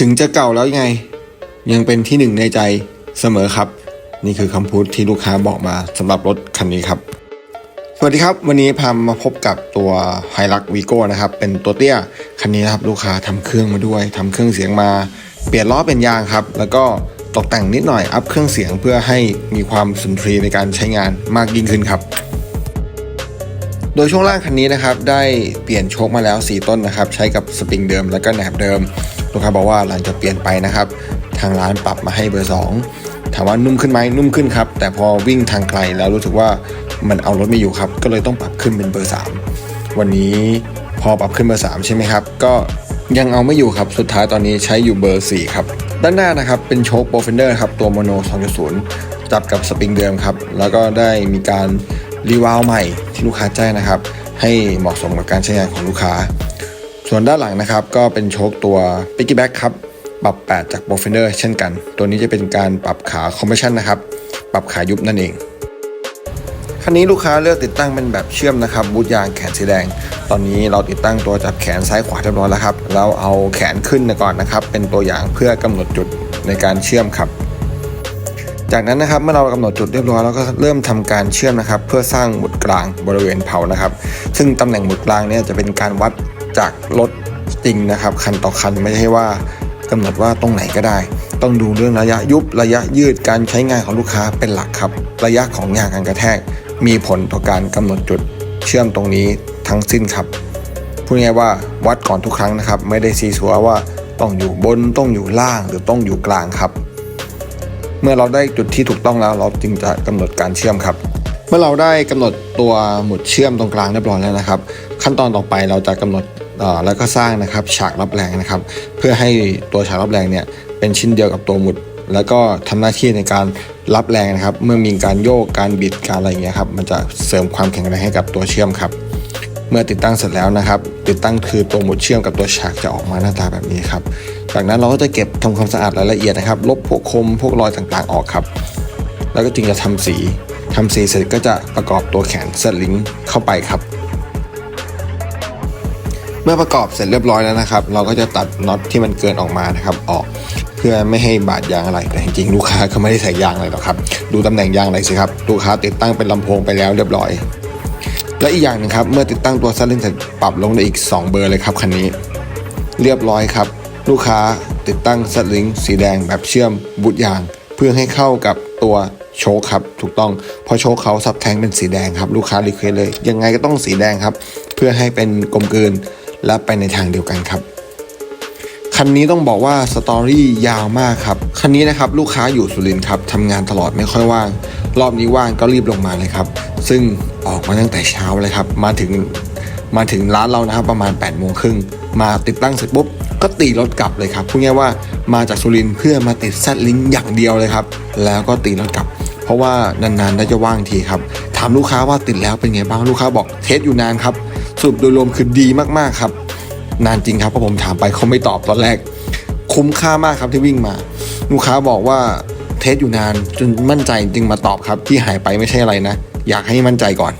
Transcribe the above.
ถึงจะเก่าแล้วยังไง ยังเป็นที่หนึ่งในใจเสมอครับ นี่คือคำพูดที่ลูกค้าบอกมาสำหรับรถคันนี้ครับ สวัสดีครับ วันนี้พามาพบกับตัวไฮรักวีโก้นะครับ เป็นตัวเตี้ยคันนี้นะครับลูกค้าทำเครื่องมาด้วยทำเครื่องเสียงมา เปลี่ยนล้อเป็นยางครับ แล้วก็ตกแต่งนิดหน่อยอัพเครื่องเสียงเพื่อให้มีความสุนทรีในการใช้งานมากยิ่งขึ้นครับ โดยช่วงล่างคันนี้นะครับได้เปลี่ยนโชคมาแล้ว 4 ต้นนะครับ ใช้กับสปริงเดิมแล้วก็แหนบเดิม ลูกค้าบอกว่าหลังจากเปลี่ยนไปนะครับ ทางร้านปรับมาให้เบอร์ 2 ถามว่านุ่มขึ้นไหมนุ่มขึ้นครับ แต่พอวิ่งทางไกลแล้วรู้สึกว่ามันเอารถไม่อยู่ครับ ก็เลยต้องปรับขึ้นเป็นเบอร์ 3 วันนี้พอปรับขึ้นเบอร์ 3 ใช่ไหมครับ ก็ยังเอาไม่อยู่ครับ สุดท้ายตอนนี้ใช้อยู่เบอร์ 4 ครับ ด้านหน้านะครับเป็นโชคโปรเฟนเดอร์ครับตัวโมโน 2.0 จับกับสปริงเดิมครับ แล้วก็ได้มีการรีวาลใหม่ที่ลูกค้าแจ้งนะครับ ให้เหมาะสมกับการใช้งานของลูกค้า ส่วนด้านหลังนะครับก็เป็นโชคตัว Piggyback ครับปรับ 8 จาก b o f e n d e r เช่นกัน ตัวนี้จะเป็นการปรับขา Compression นะครับ ปรับขายุบนั่นเอง คันนี้ลูกค้าเลือกติดตั้งเป็นแบบเชื่อมนะครับ บูทยางแขนสีแดง ตอนนี้เราติดตั้งตัวจับแขนซ้ายขวาเรียบร้อยแล้วครับ แล้วเอาแขนขึ้นก่อนนะครับ เป็นตัวอย่างเพื่อกำหนดจุดในการเชื่อมครับ จากนั้นนะครับเมื่อเรากำหนดจุดเรียบร้อยแล้วก็เริ่มทำการเชื่อมนะครับ เพื่อสร้างหมุดกลางบริเวณเผานะครับ ซึ่งตำแหน่งหมุดกลางเนี่ยจะเป็นการวัด จากรถจริงนะครับ คันต่อคันไม่ใช่ว่ากำหนดว่าตรงไหนก็ได้ ต้องดูเรื่องระยะยุบระยะยืดการใช้งานของลูกค้าเป็นหลักครับ ระยะของยางการกระแทก มีผลต่อการกำหนดจุดเชื่อมตรงนี้ทั้งสิ้นครับพูดง่ายว่าวัดก่อนทุกครั้งนะครับ ไม่ได้ซีซัวว่าต้องอยู่บนต้องอยู่ล่างหรือต้องอยู่กลางครับ เมื่อเราได้จุดที่ถูกต้องแล้ว เราจึงจะกำหนดการเชื่อมครับ เมื่อเราได้กำหนดตัวหมุดเชื่อมตรงกลางเรียบร้อยแล้วนะครับ ขั้นตอนต่อไปเราจะกำหนด แล้วก็สร้างนะครับฉากรับแรงนะครับ เพื่อให้ตัวฉากรับแรงเนี่ยเป็นชิ้นเดียวกับตัวหมุด แล้วก็ทำหน้าที่ในการรับแรงนะครับ เมื่อมีการโยกการบิดการอะไรอย่างเงี้ยครับมันจะเสริมความแข็งแรงให้กับตัวเชื่อมครับ เมื่อติดตั้งเสร็จแล้วนะครับ ติดตั้งคือตัวหมุดเชื่อมกับตัวฉากจะออกมาหน้าตาแบบนี้ครับจากนั้นเราก็จะเก็บทำความสะอาดรายละเอียดนะครับ ลบพวกคมพวกรอยต่างๆออกครับ แล้วก็จึงจะทำสีทำสีเสร็จก็จะประกอบตัวแขนเซตลิงเข้าไปครับ เมื่อประกอบเสร็จเรียบร้อยแล้วนะครับ เราก็จะตัดน็อตที่มันเกินออกมานะครับออกเพื่อไม่ให้บาดยางอะไร แต่จริงๆลูกค้าก็ไม่ได้ใส่ยางอะไรหรอกครับ ดูตำแหน่งยางอะไรสิครับลูกค้าติดตั้งเป็นลำโพงไปแล้วเรียบร้อย และอีกอย่างหนึงครับเมื่อติดตั้งตัวซัลลิงเสร็จปรับลงได้อีก 2 เบอร์เลยครับคันนี้ เรียบร้อยครับ ลูกค้าติดตั้งซัลลิงสีแดงแบบเชื่อมบูทยาง เพื่อให้เข้ากับตัวโชคครับถูกต้องเพราะโชคเขาซับแทงเป็นสีแดงครับ ลูกค้ารีเควสเลย ยังไงก็ต้องสีแดงครับ เพื่อให้เป็นกลมกลืน และไปในทางเดียวกันครับคันนี้ต้องบอกว่าสตอรี่ยาวมากครับคันนี้นะครับลูกค้าอยู่สุรินทร์ครับทำงานตลอดไม่ค่อยว่าง รอบนี้ว่างก็รีบลงมาเลยครับ ซึ่งออกมาตั้งแต่เช้าเลยครับ มาถึงมาถึงร้านเรานะครับ ประมาณ8ปดโมงครึ่งมาติดตั้งเสร็จปุ๊บก็ตีรถกลับเลยครับพูดง่ายว่ามาจากสุรินทร์เพื่อมาติดแซดลิงอย่างเดียวเลยครับ แล้วก็ตีรถกลับ เพราะว่านานๆได้จะว่างทีครับถามลูกค้าว่าติดแล้วเป็นไงบ้างลูกค้าบอกเทสอยู่นานครับ สรุปโดยรวมคือดีมากๆครับ นานจริงครับเพราะผมถามไปเขาไม่ตอบตอนแรก คุ้มค่ามากครับที่วิ่งมา ลูกค้าบอกว่าเทสอยู่นานจนมั่นใจจึงมาตอบครับที่หายไปไม่ใช่อะไรนะ อยากให้มั่นใจก่อน